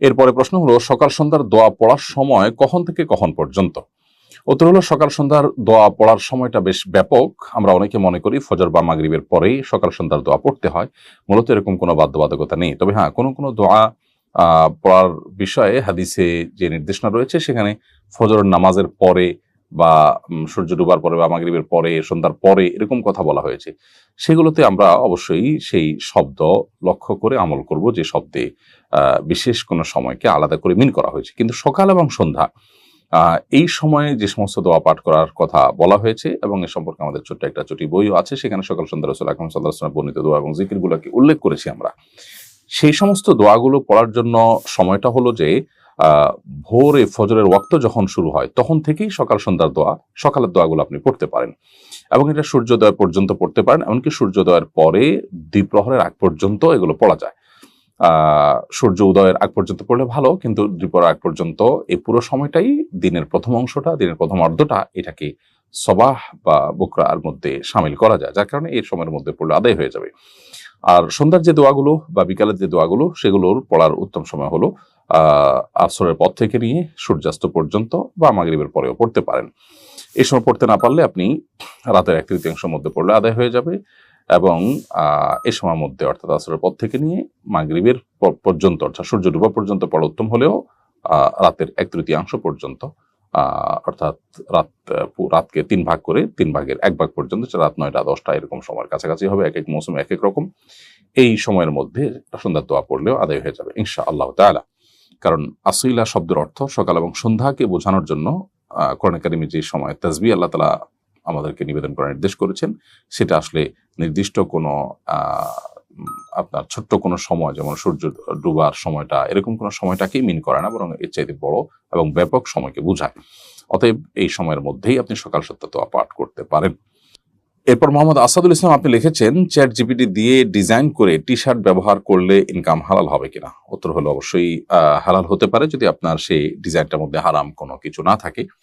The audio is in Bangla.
এরপরে প্রশ্ন হলো, সকাল সন্ধ্যার দোয়া পড়ার সময় কখন থেকে কখন পর্যন্ত? উত্তর হলো, সকাল সন্ধ্যার দোয়া পড়ার সময়টা বেশ ব্যাপক। আমরা অনেকে মনে করি ফজর বা মাগরিবের পরেই সকাল সন্ধ্যার দোয়া পড়তে হয়। মূলত এরকম কোনো বাধ্যবাধকতা নেই। তবে হ্যাঁ কোনো কোনো দোয়া পড়ার বিষয়ে হাদিসে যে নির্দেশনা রয়েছে, সেখানে ফজর নামাজের পরে বা সূর্য ডুবার পরে বা, মাগরিবের পরে, সন্ধ্যার পরে এরকম কথা বলা হয়েছে। সেগুলোতে আমরা অবশ্যই সেই শব্দ লক্ষ্য করে আমল করব যে শব্দে বিশেষ কোনো সময়কে আলাদা করে মিন করা হয়েছে। কিন্তু সকাল এবং সন্ধ্যা এই সময়ে যে সমস্ত দোয়া পাঠ করার কথা বলা হয়েছে এবং এ সম্পর্কে আমাদের ছোট্ট একটা চটি বইও আছে, সেখানে সকাল, সন্ধ্যা রসুল আকরম সাল্লাহ বর্ণিত দোয়া এবং জিকিরগুলোকে উল্লেখ করেছি আমরা। সেই সমস্ত দোয়াগুলো পড়ার জন্য সময়টা হলো যে ভোরে ফজরের ওয়াক্ত যখন শুরু হয়, তখন থেকেই সকাল, সন্ধ্যার দোয়া, সকালের দোয়াগুলো আপনি পড়তে পারেন। এবং এটা সূর্যোদয় পর্যন্ত পড়তে পারেন, এমনকি সূর্যোদয়ের পরে দ্বিপ্রহরের আগ পর্যন্ত এগুলো পড়া যায়। সূর্য উদয়ের আগ পর্যন্ত পড়লে ভালো, কিন্তু দ্বিপ্রহরের আগ পর্যন্ত এই পুরো সময়টাই দিনের প্রথম অংশটা, দিনের প্রথম অর্ধটা এটাকে সবাহ বা বকরার মধ্যে সামিল করা যায়, যার কারণে এই সময়ের মধ্যে পড়লে আদায় হয়ে যাবে। আর সন্ধ্যার যে দোয়াগুলো বা বিকালের যে দোয়াগুলো, সেগুলোর পড়ার উত্তম সময় হলো আসরের পর থেকে নিয়ে সূর্যাস্ত পর্যন্ত বা মাগরিবের পরেও পড়তে পারেন। এই সময় পড়তে না পারলে আপনি রাতের এক তৃতীয়াংশের মধ্যে পড়লে আদায় হয়ে যাবে। এবং এই সময়ের মধ্যে অর্থাৎ আসরের পর থেকে নিয়ে মাগরিবের পর্যন্ত অর্থাৎ সূর্য ডুবা পর্যন্ত পড়া উত্তম হলেও রাতের এক তৃতীয়াংশ পর্যন্ত অর্থাৎ রাত রাতকে তিন ভাগ করে তিন ভাগের এক ভাগ পর্যন্ত রাত নয়টা দশটা এরকম সময়ের কাছাকাছি হবে, এক এক মৌসুম এক এক রকম। এই সময়ের মধ্যে সন্ধ্যার দোয়া পড়লেও আদায় হয়ে যাবে ইনশা আল্লাহ তাআলা। কারণ আসইলা শব্দের অর্থ সকাল এবং সন্ধ্যাকে বোঝানোর জন্য কোরআন কারিমে যে সময় তাজবি আল্লাহ তালা আমাদেরকে নিবেদন করার নির্দেশ করেছেন, সেটা আসলে নির্দিষ্ট কোনো আপনার ছোট্ট কোনো সময়, যেমন সূর্য ডুবার সময়টা, এরকম কোনো সময়টাকেই মিন করে না, বরং এর চাইতে বড় এবং ব্যাপক সময়কে বোঝায়। অতএব এই সময়ের মধ্যেই আপনি সকাল সত্য তো পাঠ করতে পারেন। এরপর মোহাম্মদ আসাদুল ইসলাম আপনি লিখেছেন চ্যাট জিপিটি দিয়ে ডিজাইন করে টি শার্ট ব্যবহার করলে ইনকাম হালাল হবে কিনা? উত্তর হলো অবশ্যই হালাল হতে পারে যদি আপনার সেই ডিজাইনটার মধ্যে হারাম কোনো কিছু না থাকে।